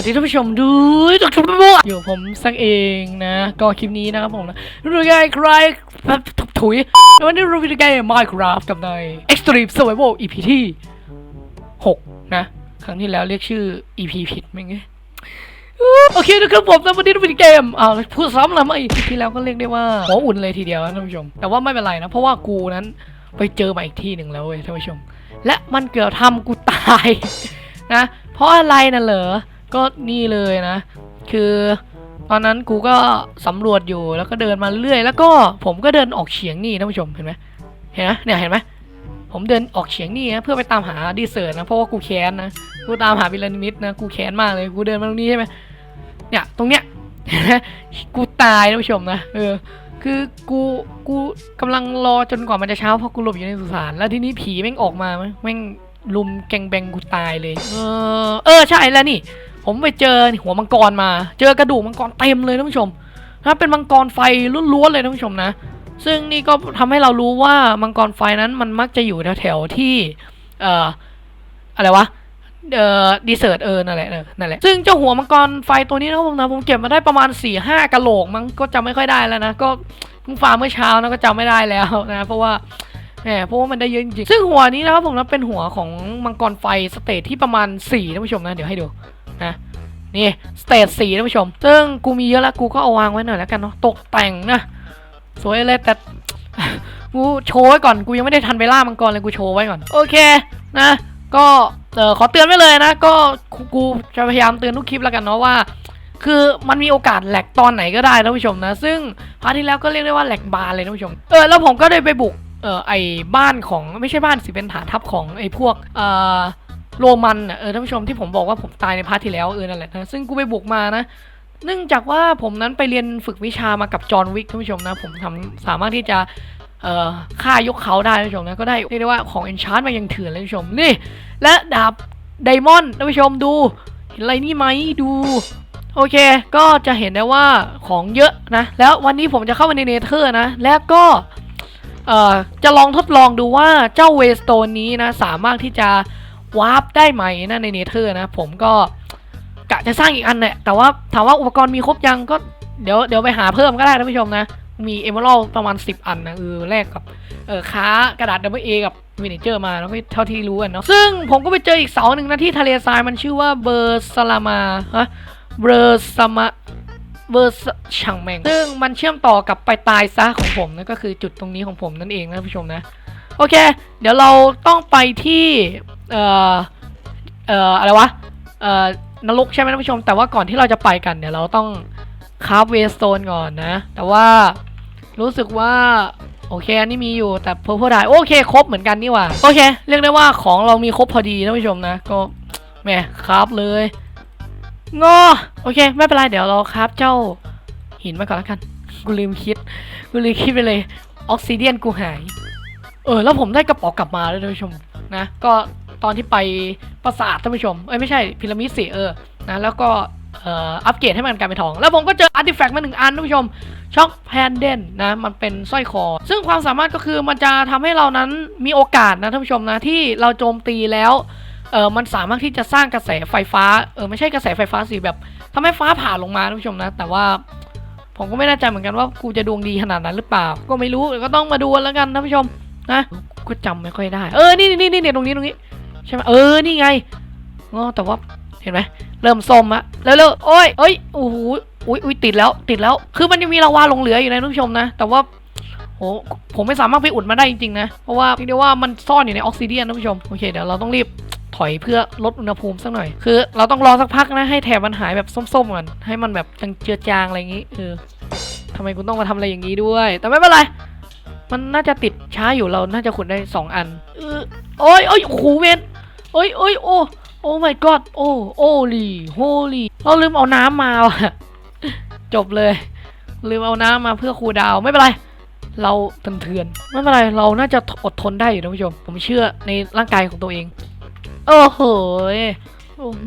วัสดีท่านผู้ชมด้วยทุกท่านด้วยอยู่ผมสักเองนะ ก็คลิปนี้นะครับผมนะรู้ไงใครถุยวันนี้เราวิดีเกม Minecraft กับใน Extreme Survival EP ที่ 6 นะ ครั้งที่แล้วเรียกชื่อ EP ผิดไหมไงโอเคนะครับผมนะวันนี้เราวิดีเกมอ้าวพูดซ้ำแล้วไหม EP ที่แล้วก็เรียกได้ว่าหัวอุ่นเลยทีเดียวนะท่านผู้ชม แต่ว่าไม่เป็นไรนะ เพราะว่ากูนั้นไปเจอมาอีกที่หนึ่งแล้วเว้ยท่านผู้ชม และมันเกือบทำกูตายนะ เพราะอะไรนะเหรอ ก็นี่เลยนะ คือตอนนั้นกูก็สำรวจอยู่แล้วก็เดินมาเรื่อยแล้วก็ผมก็เดินออกเฉียงนี่ท่านผู้ชมเห็นไหมเห็นไหมเนี่ยเห็นไหมผมเดินออกเฉียงนี่นะเพื่อไปตามหาดีเซอร์นะเพราะว่ากูแค้นนะกูตามหาพิรามิดนะกูแค้นมากเลยกูเดินมาตรงนี้ใช่ไหมเนี่ยตรงเนี้ยเห็นไหมกูตายท่านผู้ชมนะเออคือกูกูกำลังรอจนกว่ามันจะเช้าเพราะกูหลบอยู่ในสุสานแล้วทีนี้ผีแม่งออกมาแม่งลุมแกงแบงกูตายเลย เออเออใช่แล้วนี่ ผมไปเจอหัวมังกรมา เจอกระดูกมังกรเต็มเลยท่านผู้ชมนะเป็นมังกรไฟล้วนๆเลยท่านผู้ชมนะ ซึ่งนี่ก็ทำให้เรารู้ว่ามังกรไฟนั้นมันมักจะอยู่แถวๆที่เอ่ออะไรวะเอ่อดีเซอร์ตเออนั่นแหละนั่นแหละ ซึ่งเจ้าหัวมังกรไฟตัวนี้นะผมนะผมเก็บมาได้ประมาณ4ี่ห้ากะโหลกมั้งก็จำไม่ค่อยได้แล้วนะ ก็เพิ่งฟาร์มเมื่อเช้านะก็จำไม่ได้แล้วนะเพราะว่าแหมเพราะว่ามันได้เยอะจริงซึ่งหัวนี้นะครับผมนะเป็นหัวของมังกรไฟสเตจที่ประมาณ4ท่านผู้ชมนะเดี๋ยวให้ดู นะนี่สเตจสี่ท่านผู้ชม ซึ่งกูมีเยอะแล้วกูก็เอาวางไว้หน่อยแล้วกันเนาะตกแต่งนะสวยเลยแต่กูโชว์ไว้ก่อนกูยังไม่ได้ทันเวล่ามังกรเลยกูโชว์ไว้ก่อน โอเคนะ ก็เออขอเตือนไว้เลยนะ ก็กูกูจะพยายามเตือนทุกคลิปแล้วกันเนาะว่า คือมันมีโอกาสแหลกตอนไหนก็ได้ท่านผู้ชมนะ ซึ่งพาร์ทที่แล้วก็เรียกได้ว่าแหลกบานเลยท่านผู้ชมเออแล้วผมก็ได้ไปบุกเออไอบ้านของไม่ใช่บ้านสิเป็นฐานทัพของไอ้พวกเออ โรมันอะเออท่านผู้ชมที่ผมบอกว่าผมตายในพาร์ทที่แล้วเออนั่นแหละนะซึ่งกูไปบุกมานะเนื่องจากว่าผมนั้นไปเรียนฝึกวิชามากับจอห์นวิกท่านผู้ชมนะ ผมทำสามารถที่จะเอ่อฆ่ายกเขาได้ท่านผู้ชมนะก็ได้เรียกได้ว่าของเอนชาร์มายังเถื่อนเลยท่านผู้ชมนี่ และดาบไดมอนด์ท่านผู้ชมดูเห็นอะไรนี่ไหมดูโอเค ก็จะเห็นได้ว่าของเยอะนะ แล้ววันนี้ผมจะเข้ามาในเนเธอร์นะ แล้วก็เอ่อจะลองทดลองดูว่าเจ้าเวสโตนนี้นะ สามารถที่จะ วาร์ปได้ไหมนะในเนเธอร์นะ ผมก็กะจะสร้างอีกอันแหละแต่ว่าถามว่าอุปกรณ์มีครบยังก็เดี๋ยวเดี๋ยวไปหาเพิ่มก็ได้ท่านผู้ชมนะ มีเอเมอรัลประมาณ 10 อันนะเออแลกกับเออค้ากระดาษ w a กับวินิเจอร์มาแล้วเท่าที่รู้กันเนาะซึ่งผมก็ไปเจออีกเสาหนึ่งนะที่ทะเลทรายมันชื่อว่าเบอร์สลามาฮะเบอร์สมาเบอร์สช่างแมงซึ่งมันเชื่อมต่อกับไปตายซะของผมนั่นก็คือจุดตรงนี้ของผมนั่นเองนะท่านผู้ชมนะ โอเค เดี๋ยวเราต้องไปที่ เอ่อ เอ่อ อะไรวะ เอ่อ นรกใช่ไหมท่านผู้ชม แต่ว่าก่อนที่เราจะไปกันเดี๋ยวเราต้องคราฟเวสโตนก่อนนะ แต่ว่ารู้สึกว่า โอเค อันนี้มีอยู่แต่เพอร์เพได้โอเค ครบเหมือนกันนี่หว่า โอเค เรียกได้ว่าของเรามีครบพอดีท่านผู้ชมนะ ก็แหมครับเลยงอโอเค ไม่เป็นไร เดี๋ยวเราครับเจ้าหินมาก่อนแล้วกัน กูลืมคิด กูลืมคิดไปเลย ออกซิเดียนกูหาย เออแล้วผมได้กระเป๋ากลับมาด้วยท่านผู้ชมนะ ก็ตอนที่ไปปราสาทท่านผู้ชมเอ้ยไม่ใช่พีระมิดสิเออนะแล้วก็เอ่ออัปเกรดให้มันกลายเป็นทอง แล้วผมก็เจออาร์ติแฟกต์มาหนึ่งอันท่านผู้ชมช็อกแพนเดนนะมันเป็นสร้อยคอ ซึ่งความสามารถก็คือมันจะทำให้เรานั้นมีโอกาสนะท่านผู้ชมนะที่เราโจมตีแล้วเออมันสามารถที่จะสร้างกระแสไฟฟ้าเออไม่ใช่กระแสไฟฟ้าสิแบบทำให้ฟ้าผ่าลงมาท่านผู้ชมนะ แต่ว่าผมก็ไม่แน่ใจเหมือนกันว่ากูจะดวงดีขนาดนั้นหรือเปล่า ก็ไม่รู้ก็ต้องมาดูแล้วกันท่านผู้ชม นะกูจำไม่ค่อยได้ เออ นี่นี่นี่ตรงนี้ตรงนี้ใช่ไหมเออ นี่ไงอ๋อแต่ว่าเห็นไหมเริ่มส้มอะแล้วเร็วๆโอ้ยเอ้ยโอ้โหอุ้ยอุ้ยติดแล้ว ติดแล้ว คือมันยังมีลาวาหลงเหลืออยู่นะท่านผู้ชมนะ แต่ว่าโหผมไม่สามารถไปอุดมาได้จริงๆนะ เพราะว่าเรียกว่ามันซ่อนอยู่ในออกซิเดียนท่านผู้ชม โอเค เดี๋ยวเราต้องรีบถอยเพื่อลดอุณหภูมิสักหน่อย คือ เราต้องรอสักพักนะ ให้แถบมันหายแบบส้มๆก่อน ให้มันแบบจางเจือจางอะไรอย่างงี้ เออทำไมคุณต้องมาทำอะไรอย่างนี้ด้วย แต่ไม่เป็นไร มันน่าจะติดช้าอยู่เราน่าจะขุดได้สองอันเออโอ้ยโอ้ยโอ้โหเวนโอ้ยโอ้ยโอ้โอ้ my god โอ้โอ้ลีโฮลีเราลืมเอาน้ำมาว่ะจบเลย ลืมเอาน้ำมาเพื่อคูดาวไม่เป็นไร เราเถื่อนไม่เป็นไรเราน่าจะอดทนได้อยู่นะผู้ชม ผมเชื่อในร่างกายของตัวเอง โอ้โหโอ้โห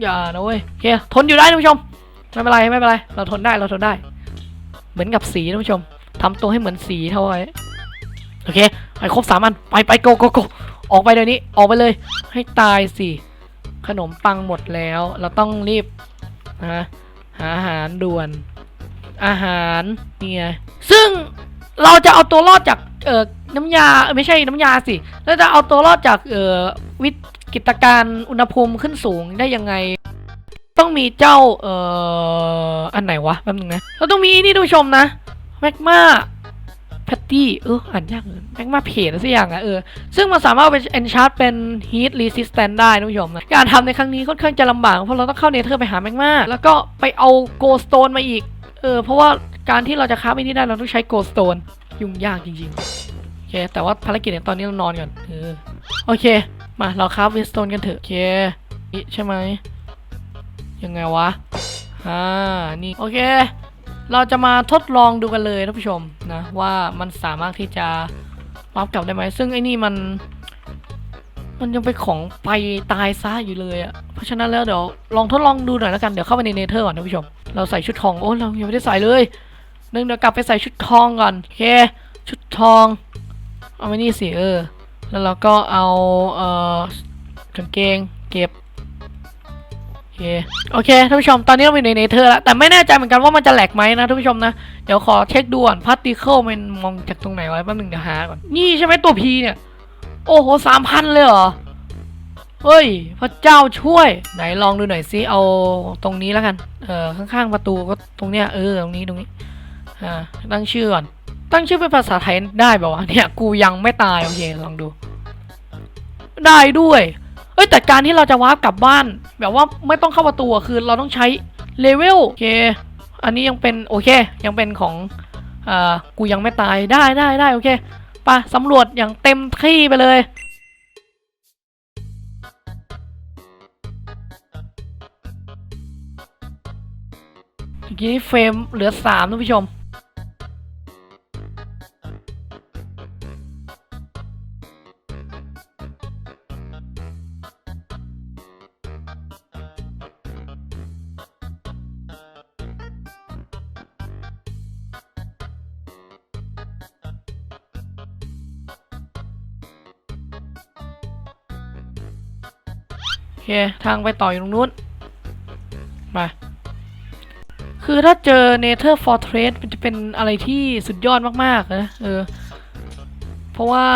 อย่านะเว้ยโอเคทนอยู่ได้นะผู้ชม ไม่เป็นไรไม่เป็นไร เราทนได้เราทนได้ เหมือนกับสีนะผู้ชม ทำตัวให้เหมือนสีเท่าไว้โอเคไปครบสามอัน ไปไปโกโกโกออกไปเดี๋ยวนี้ ออกไปเลย ให้ตายสิ ขนมปังหมดแล้ว เราต้องรีบนะหาอาหารด่วน อาหารเนี่ไงซึ่งเราจะเอาตัวรอดจากเอ่อน้ำยาไม่ใช่น้ำยาสิแล้วจะเอาตัวรอดจากเอ่อวิกฤตการอุณหภูมิขึ้นสูงได้ยังไง ต้องมีเจ้าเอ่ออันไหนวะแป๊บนึงนะเราต้องมีนี่ท่านผู้ชมนะ แมกมาแพตตี้เอออ่านยากเลยแมกมาเพจสักอย่างอะเออ ซึ่งมันสามารถเอาไป enchant เป็น heat resistant ได้นผู้ชมนการทำในครั้งนี้ค่อนข้างจะลำบาก เพราะเราต้องเข้าเนเธอร์ไปหาแมกมาแล้วก็ไปเอาโกสโตนมาอีก เออ เพราะว่าการที่เราจะค้าไปนี่ได้เราต้องใช้โกสโตนยุ่งยากจริงๆโอเคแต่ว่าภารกิจในตอนนี้เรานอนก่อนเออโอเค มาเราคราเวสโตนกันเถอะโอเคนี่ใช่ไหมยังไงวะอ่านี่โอเค เราจะมาทดลองดูกันเลยท่านผู้ชมนะว่ามันสามารถที่จะรับกลับได้ไหมซึ่งไอ้นี่มัน มันยังเป็นของไปตายซะอยู่เลยอะเพราะฉะนั้นแล้วเดี๋ยวลองทดลองดูหน่อยแล้วกันเดี๋ยวเข้าไปในเนเธอร์ก่อนท่านผู้ชม เราใส่ชุดทองโอ้เรายังไม่ได้ใส่เลยนึงเดี๋ยวกลับไปใส่ชุดทองก่อนโอเค ชุดทอง เอาไว้นี่สิเออแล้วเราก็เอาเอ่อกางเกงเก็บ ค โอเคท่านผู้ชม ตอนนี้เราอยู่ในเนเธอร์แล้ว แต่ไม่แน่ใจเหมือนกันว่ามันจะแหลกไหมนะท่านผู้ชมนะ เดี๋ยวขอเช็คดูก่อนพาร์ติเคิลมันมองจากตรงไหนไว้แป๊บนึงเดี๋ยวหาก่อน นี่ใช่ไหมตัว P เนี่ย โอ้โหสามพันเลยเหรอ เฮ้ย พระเจ้าช่วย ไหนลองดูหน่อยซิ เอาตรงนี้แล้วกัน เออข้างๆประตูก็ตรงเนี้ย เออตรงนี้ตรงนี้ อ่า ตั้งชื่อก่อน ตั้งชื่อเป็นภาษาไทยได้แบบว่าเนี่ย กูยังไม่ตายโอเคลองดู ได้ด้วย อ้ยแต่การที่เราจะวาร์ปกลับบ้าน แบบว่าไม่ต้องเข้าประตูคือเราต้องใช้เลเวลโอเค อันนี้ยังเป็นโอเค ยังเป็นของอ่ากูยังไม่ตายได้ได้ได้โอเคไปสำรวจอย่างเต็มที่ไปเลยเมื่อกี้เฟรมเหลือสามท่านผู้ชม ทางไปต่ออยู่ตรงนู้น มา คือถ้าเจอ Nether Fortress มันจะเป็นอะไรที่สุดยอดมากๆนะเออ เพราะว่า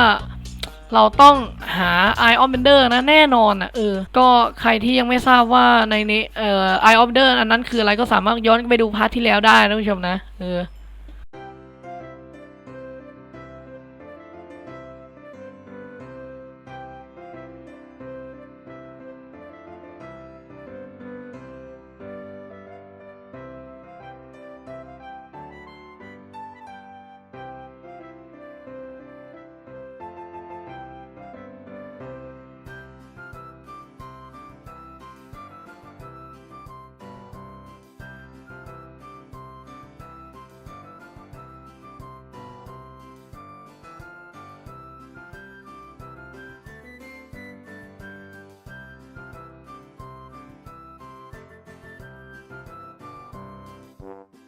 เราต้องหา Eye of Bender นะแน่นอนอะเออ ก็ใครที่ยังไม่ทราบว่าในนี้เอ่อ Eye of Bender อันนั้นคืออะไรก็สามารถย้อนไปดูพาร์ทที่แล้วได้นะผู้ชมนะ เออ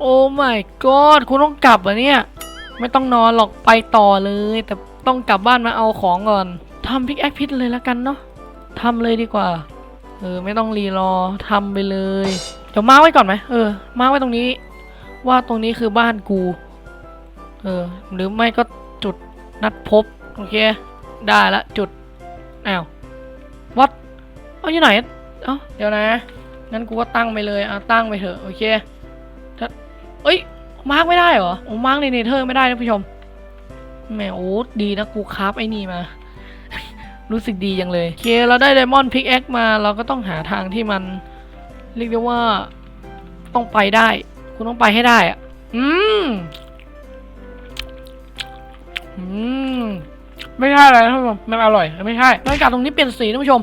โอ้ my god คุณต้องกลับเหรอเนี่ย ไม่ต้องนอนหรอกไปต่อเลย แต่ต้องกลับบ้านมาเอาของก่อนทำพิกแอคพิทเลยแล้วกันเนาะทำเลยดีกว่า เออ ไม่ต้องรีรอทำไปเลย เดี๋ยวมาไว้ก่อนไหมเออ มาไว้ตรงนี้ ว่าตรงนี้คือบ้านกู เออ หรือไม่ก็จุดนัดพบ โอเค ได้ละจุด อ้าววัดเอาอยู่ไหน เอ้าเดี๋ยวนะ งั้นกูก็ตั้งไปเลยเอาตั้งไปเถอะโอเคถ้าเอ้ยมาร์กไม่ได้เหรอโอ้มาร์กในเนเธอร์ไม่ได้นะผู้ชมแหมโอ้ดีนะกูคราฟไอ้นี่มา รู้สึกดีจังเลยโอเคเราได้ไดมอนด์พิกแอคมาเราก็ต้องหาทางที่มัน เรียกได้ว่าต้องไปได้ คุณต้องไปให้ได้อะอืมอืมไม่ใช่อะไรท่านผู้ชมมันอร่อย ไม่ใช่บรรยากาศตรงนี้เปลี่ยนสีท่านผู้ชม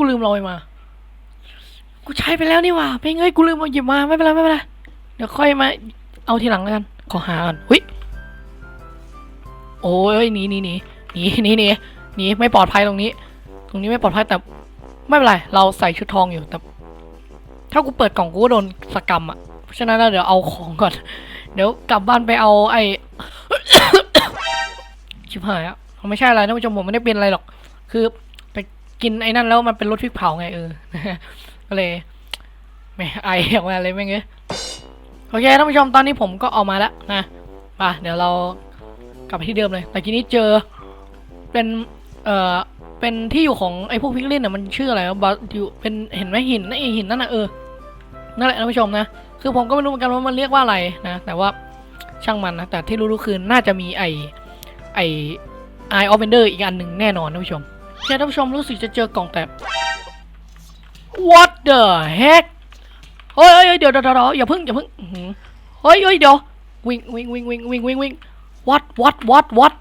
กูลืมเราไปมา กูใช้ไปแล้วนี่ว่าเป็นไงกูลืมเอาหยิบมาไม่เป็นไรไม่เป็นไรเดี๋ยวค่อยมา เอาทีหลังแล้วกัน ขอหาก่อนหุ้ยโอ้ยหนีหนีหนีหนีหนีหนีหนีไม่ปลอดภัยตรงนี้ ตรงนี้ไม่ปลอดภัยแต่ ไม่เป็นไร เราใส่ชุดทองอยู่แต่ ถ้ากูเปิดกล่องกูก็โดนสกรรมอะเพราะฉะนั้นเดี๋ยวเอาของก่อน เดี๋ยวกลับบ้านไปเอาไอ้ชิบหายอะไม่ใช่อะไรนะผู้ชมผมไม่ได้เป็นอะไรหรอก คือ กินไอ้นั่นแล้วมันเป็นรสพริกเผาไงเออก็เลยไม่ไอออกมาเลยไม่เงี้ยโอเคท่านผู้ชมตอนนี้ผมก็ออกมาแล้วนะมาเดี๋ยวเรากลับไปที่เดิมเลย แต่ทีนี้เจอเป็นเอ่อเป็นที่อยู่ของไอ้พวกพิกลินน่ะมันชื่ออะไรวะบาอยู่เป็นเห็นไหมหินนะไอหินนั่นน่ะเออนั่นแหละท่านผู้ชมนะคือผมก็ไม่รู้เหมือนกันว่ามันเรียกว่าอะไรนะ แต่ว่าช่างมันนะแต่ที่รู้ๆคือน่าจะมีไอไอ Eye of Ender อีกอันหนึ่งแน่นอนท่านผู้ชม แค่ท่านผู้ชมรู้สึกจะเจอกล่องแต่ What the heck เฮ้ยเฮ้ยเดี๋ยวเดี๋ยวเดี๋ยวอย่าพึ่งอย่าพึ่งเฮ้ยเฮ้ยเดี๋ยววิ่งวิ่งวิ่งวิ่งวิ่งวิ่งวิ่ง what what what what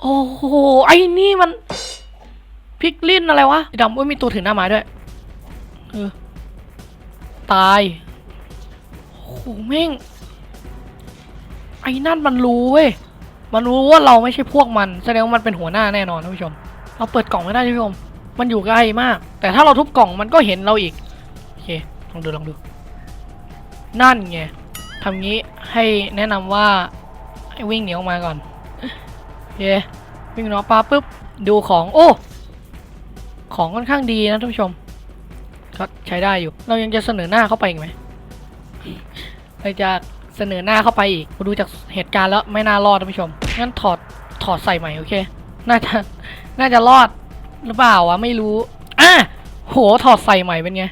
โอ้โหไอ้นี่มันพิกลินอะไรวะดำอุ้ยมีตัวถือหน้าไม้ด้วยเออตายโอ้โหแม่งไอ้นั่นมันรู้เว้ย มันรู้ว่าเราไม่ใช่พวกมันแสดงว่ามันเป็นหัวหน้าแน่นอนท่านผู้ชม เราเปิดกล่องไม่ได้ท่านผู้ชม มันอยู่ไกล้มาก แต่ถ้าเราทุบกล่องมันก็เห็นเราอีกโอเคลองดูลองดู นั่นไงทำงี้ให้แนะนำว่าให้วิ่งหนีออกมาก่อนโอเควิ่งหนีออกมาปุ๊บดูของโอ้ ของค่อนข้างดีนะท่านผู้ชมก็ใช้ได้อยู่ เรายังจะเสนอหน้าเข้าไปอีกไหมเราจะ เสนอหน้าเข้าไปอีกดูจากเหตุการณ์แล้วไม่น่ารอดท่านผู้ชม งั้นถอดถอดใส่ใหม่โอเค น่าจะน่าจะรอดหรือเปล่าวะไม่รู้อะโหถอดใส่ใหม่เป็นไง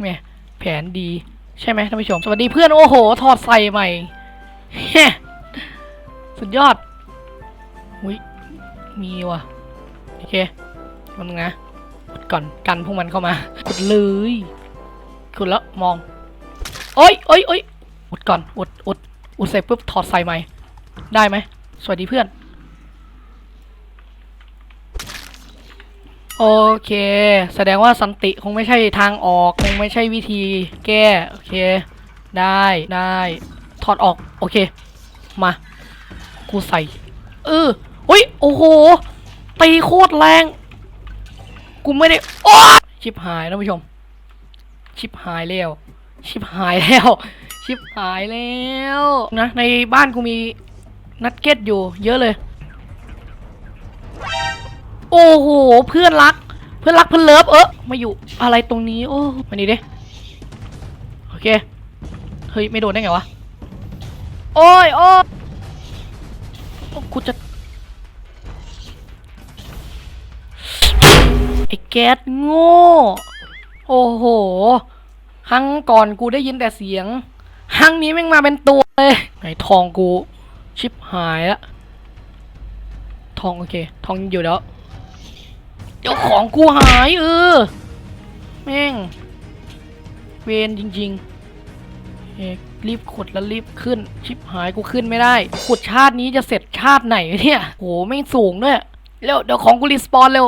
แหมแผนดีใช่ไหมท่านผู้ชม สวัสดีเพื่อนโอ้โห ถอดใส่ใหม่เฮ้สุดยอดอุ้ยมีว่ะโอเคมันงนะกดก่อนกันพวกมันเข้ามากดเลยกดแล้วมองโอ้ยโอ้ยโอ้ย อุดก่อน อุด อุด อุดเสร็จปุ๊บถอดใส่ใหม่ ได้ไหม สวัสดีเพื่อน โอเค แสดงว่าสันติคงไม่ใช่ทางออก คงไม่ใช่วิธีแก้ โอเค ได้ ได้ ถอดออก โอเค มา กูใส่ เอออุ้ย โอ้โห ตีโคตรแรง กูไม่ได้ โอ๊ยชิบหายนะผู้ชม ชิบหายแล้ว ชิบหายแล้ว ชิบหายแล้วนะในบ้านกูมีนัดเก็ตอยู่ เยอะเลย โอ้โหเพื่อนรัก เพื่อนรักเพื่อนเลิฟเออมาอยู่อะไรตรงนี้ โอ้มานี่ดิโอเคเฮ้ยไม่โดนได้ไงวะโอ้ยโอ้ยกูจะไอ้แก๊สโง่ โอ้โห ครั้งก่อนกูได้ยินแต่เสียง รั้งนี้แม่งมาเป็นตัวเลยไอ้ทองกู ชิบหายละทองโอเค ทองอยู่แล้วเดี๋ยวของกูหายเออ แม่ง เวนจริงๆเอกรีบขุดแล้วรีบขึ้น ชิบหายกูขึ้นไม่ได้ ขุดชาตินี้จะเสร็จชาติไหนเนี่ยโหแม่สูงด้วยเร็วเดี๋ยวของกูรีสปอนเร็ว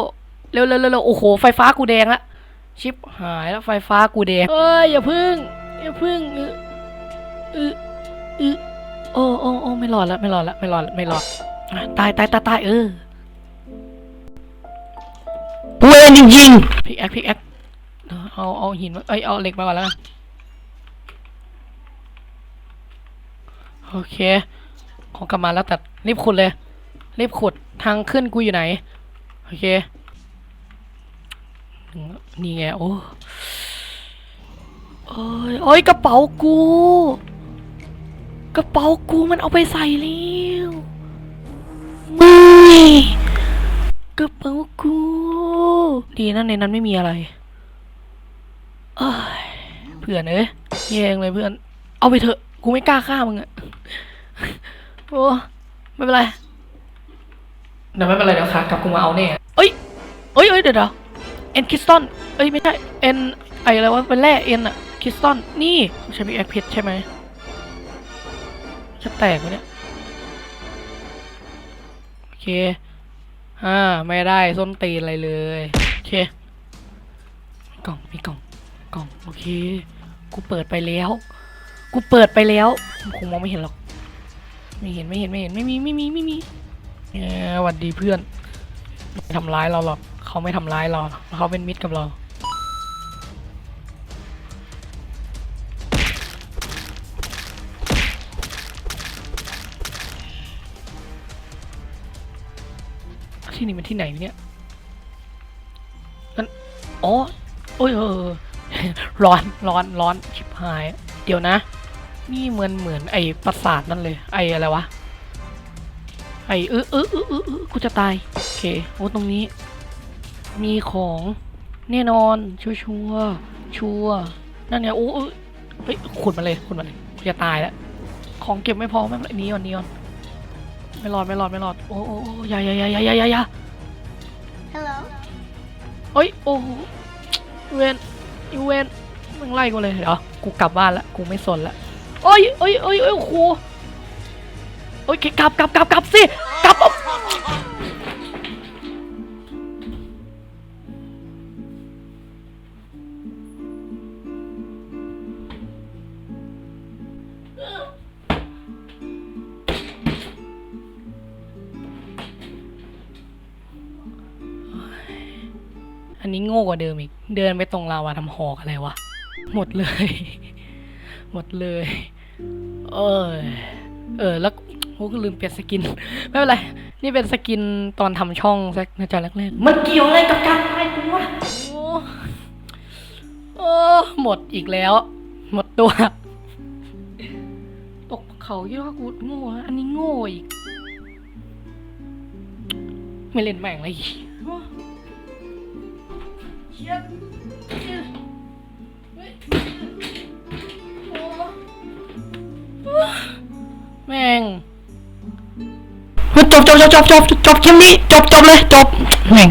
เร็วเร็วเร็วโอ้โห ไฟฟ้ากูแดงละชิบหายแล้วไฟฟ้ากูแดงเอ้ยอย่าพึ่งอย่าพึ่งเออเออเออโอ้โอ้โอ้ไม่รอดละไม่รอดละไม่รอดละไม่รอดตายตายตายตายเออกูเองจริงๆพิกแอคพิกแอคเอาเอาหินมาเอ้ยเอาเหล็กมาก่อนแล้วกันโอเค ของกลับมาแล้วแต่รีบขุดเลย รีบขุดทางขึ้นกูอยู่ไหน โอเค นี่ไง โอ้เอ้ยเอ้ยกระเป๋ากู กระเป๋ากูมันเอาไปใส่แล้วไม่กระเป๋ากู ดีนะในนั้นไม่มีอะไรเอ้ยเพื่อนเอ้ยแย่งเลยเพื่อน เอาไปเถอะ กูไม่กล้าฆ่ามึงอะโอ้ไม่เป็นไรเดี๋ยวไม่เป็นไรเดี๋ยวขากลับกูมาเอาแน่เอ้ยเอ้ยเอ้ยเดี๋ยวเดี๋ยวเอ็นคิสตันเอ้ยไม่ใช่เอ็นไออะไรวะเป็นแร่เอ็นอะคิสตันนี่ใช่มีแอคเพชใช่ไหม จะแตกไหมเนี่ย โอเคอ่าไม่ได้ส้นตีนอะไรเลย โอเค กล่อง มีกล่อง กล่อง โอเค กูเปิดไปแล้ว กูเปิดไปแล้วคงมองไม่เห็นหรอก ไม่เห็น ไม่เห็น ไม่เห็น ไม่มี ไม่มี ไม่มีเออหวัดดีเพื่อนไม่ทำร้ายเราหรอก เขาไม่ทำร้ายเรา เขาเป็นมิตรกับเรา ที่นี่มันที่ไหนเนี่ยมันอ๋อโอ้ยเออร้อนร้อนร้อนชิบหาย เดี๋ยวนะ นี่เหมือนเหมือนไอ้ปราสาทนั่นเลย ไอ้อะไรวะไอ้เออเออเออเออเออกูจะตายโอเคโอ้ตรงนี้ มีของแน่นอนชัวชัวชัวนั่นเนี่ยโอ้เฮ้ยขุดมาเลยขุดมาเลยกูจะตายแล้วของเก็บไม่พอไม่เป็นไรนี้ก่อนนี้ก่อน ไม่รอดไม่รอดไม่รอดโอ้โอ้โอ้อยาอยาอยาอยาอยาอยาอยา Hello. เอ้ยโอ้โหเวนอีเวนมึงไล่กูเลยเดี๋ยวกูกลับบ้านละกูไม่สนละโอ้ยโอ้ยโอ้ยโอ้ยโอ้โหโอ้ยกลับกลับกลับกลับสิ นนี้โง่กว่าเดิมอีก เดินไปตรงลาวาทำหอกอะไรวะ หมดเลย หมดเลย เออ เออ แล้วโอ้ก็ลืมเปลี่ยนสกิน ไม่เป็นไร นี่เป็นสกินตอนทำช่องแซกนาจาแรกๆมันเกี่ยวอะไรกับการตายกูวะโอ้โอ้หมดอีกแล้ว หมดตัว ตกเขาเยอะกูโง่นะอันนี้โง่อีก ไม่เล่นแม่งเลยเชี่ ยเชี่ยเฮ้ยโอ้แม่งเฮ้ยจบจบจบจบจบจบคลิปนี้จบจบเลยจบแม่ง